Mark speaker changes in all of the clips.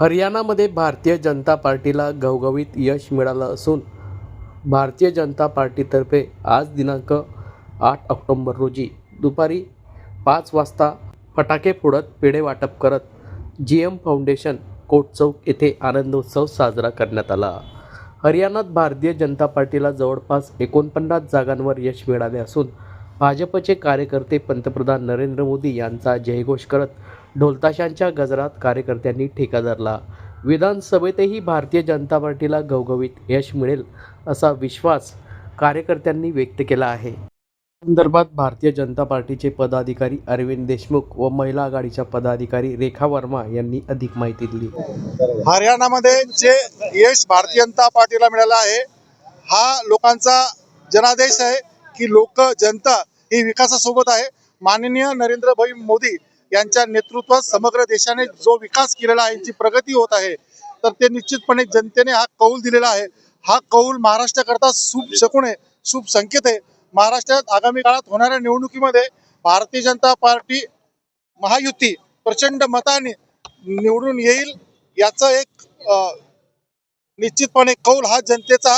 Speaker 1: हरियाणामध्ये भारतीय जनता पार्टीला घवघवीत यश मिळालं असून भारतीय जनता पार्टीतर्फे आज दिनांक आठ ऑक्टोंबर रोजी दुपारी पाच वाजता फटाके फोडत पेढे वाटप करत G M foundation Kot Chowk येथे आनंदोत्सव साजरा करण्यात आला. हरियाणात भारतीय जनता पार्टीला जवळपास एकोणपन्नास जागांवर यश मिळाले असून भाजपचे कार्यकर्ते पंतप्रधान नरेंद्र मोदी यांचा जयघोष करत ढोलताशांच्या गजरात कार्यकर्त्यांनी ठेका धरला. विधानसभेतही भारतीय जनता पार्टीला घवघवीत यश मिळेल असा विश्वास कार्यकर्त्यांनी व्यक्त केला आहे. संदर्भात भारतीय जनता पार्टीचे पदाधिकारी अरविंद देशमुख व महिला आघाडीच्या पदाधिकारी रेखा वर्मा यांनी अधिक माहिती दिली.
Speaker 2: हरियाणामध्ये जे यश भारतीय जनता पार्टीला मिळालं आहे हा लोकांचा जनादेश आहे की लोक जनता ही विकासासोबत आहे. माननीय नरेंद्र भाई मोदी यांच्या नेतृत्वात समग्र देशाने जो विकास केलेला आहे यांची प्रगती होत आहे तर ते निश्चितपणे जनतेने हा कौल दिलेला आहे. हा कौल महाराष्ट्राकरता शुभ शकून आहे शुभ संकेत आहे. महाराष्ट्रात आगामी काळात होणाऱ्या निवडणुकीमध्ये भारतीय जनता पार्टी महायुती प्रचंड मताने निवडून येईल याचं एक निश्चितपणे कौल हा जनतेचा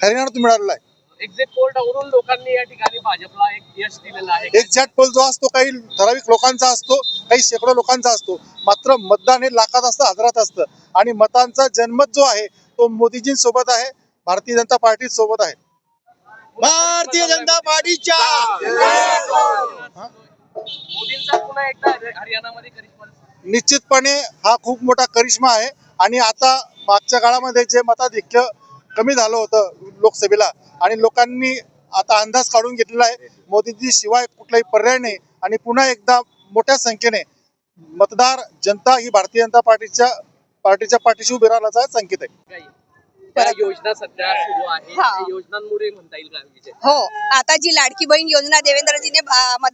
Speaker 2: हरियाणात मिळालेला आहे.
Speaker 3: एक्झिट पोलवरून लोकांनी या ठिकाणी भाजपला एक यश दिलेलं आहे.
Speaker 2: एक्झॅक्ट पोल जो असतो काही ठराविक लोकांचा असतो काही शेकडो लोकांचा असतो. मात्र मतदान हे लाखात असतं हजारात असतं. आणि मतांचा जनमत जो आहे तो मोदीजींसोबत आहे भारतीय जनता पार्टी सोबत आहे. भारतीय जनता पार्टीच्या!
Speaker 3: मोदींचा पुन्हा एकदा हरियाणामध्ये करिश्मा. दिसतो.
Speaker 2: निश्चितपणे हा खूप मोठा करिश्मा आहे. आणि आता मागच्या काळामध्ये जे मताधिक्य कमी झालं होतं लोकसभेला. आणि लोकांनी आता अंदाज काढून घेतलेला आहे मोदीजी शिवाय कुठलाही पर्याय नाही. आणि पुन्हा एकदा मोठ्या संख्येने मतदार जनता ही भारतीय जनता पार्टीच्या पार्टीच्या पाठीशी उभी राहिल्याचा संकेत आहे.
Speaker 3: योजना सध्या सुरू आहे.
Speaker 4: हा.
Speaker 3: त्या योजनांमुळे म्हणता येईल का विजय
Speaker 4: हो आता जी लाडकी बहीण योजना देवेंद्रजीने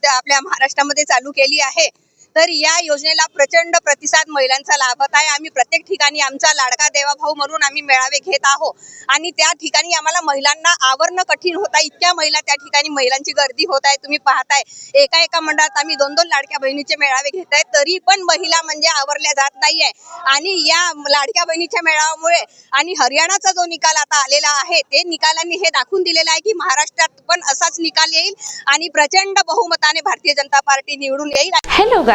Speaker 4: आपल्या महाराष्ट्रामध्ये चालू केली आहे तर या योजनेला प्रचंड प्रतिसाद महिलांचा लाभत आहे. आम्ही प्रत्येक ठिकाणी आमचा लाडका देवाभाऊ म्हणून आम्ही मेळावे घेत आहोत. आणि त्या ठिकाणी आम्हाला महिलांना आवरणं कठीण होत आहे. इतक्या महिला त्या ठिकाणी महिलांची गर्दी होत आहे. तुम्ही पाहताय एका एका मंडळात आम्ही दोन दोन लाडक्या बहिणीचे मेळावे घेत आहे. तरी पण महिला म्हणजे आवरल्या जात नाहीये. आणि या लाडक्या बहिणीच्या मेळाव्यामुळे आणि हरियाणाचा जो निकाल आता आलेला आहे ते निकालांनी हे दाखवून दिलेलं आहे की महाराष्ट्रात पण असाच निकाल येईल आणि प्रचंड बहुमताने भारतीय जनता पार्टी निवडून येईल.
Speaker 5: Hello